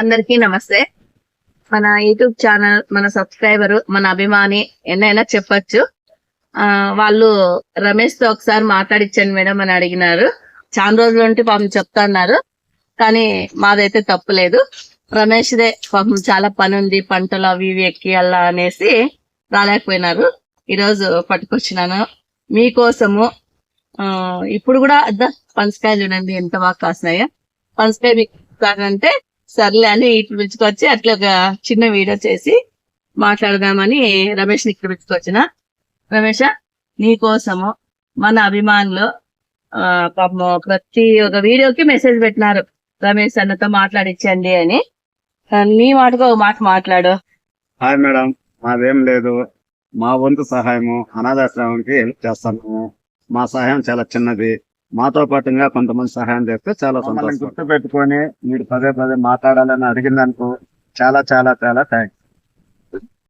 అందరికీ నమస్తే. మన యూట్యూబ్ ఛానల్ మన సబ్స్క్రైబర్ మన అభిమాని ఎన్నైనా చెప్పచ్చు. ఆ వాళ్ళు రమేష్తో ఒకసారి మాట్లాడిచ్చాను మేడం అని అడిగినారు. చాలా రోజుల నుండి పాపం చెప్తున్నారు. కానీ మాదైతే తప్పులేదు. రమేష్ దే పాపం చాలా పని ఉంది పంటలు అవి ఇవి అలా అనేసి రాలేకపోయినారు. ఈరోజు పట్టుకొచ్చినాను. మీకోసము ఆ ఇప్పుడు కూడా అద్దా పనసకాయలు చూడండి ఎంత బాగా కాసినాయో. పంచకాయ మీకు అంటే సర్లే అని ఇటు పిలుచుకొచ్చి అట్లా ఒక చిన్న వీడియో చేసి మాట్లాడదామని రమేష్ని ఇక్కడ పిలుచుకొచ్చిన. రమేష నీకోసము మన అభిమానులు పాపం ప్రతి ఒక వీడియోకి మెసేజ్ పెట్టినారు. రమేష్ అన్నతో మాట్లాడించండి అని. నీ మాటకు ఒక మాట మాట్లాడు. హాయ్ మేడం మాదేం లేదు. మా వంతు సహాయము అనాథాశ్రమంకి హెల్ప్ చేస్తాము. మా సహాయం చాలా చిన్నది. మాతో పాటుగా కొంతమంది సహాయం చేస్తే చాలా సంతోషం. గుర్తు పెట్టుకొని మీరు పదే పదే మాట్లాడాలని అడిగినందుకు చాలా చాలా చాలా థ్యాంక్స్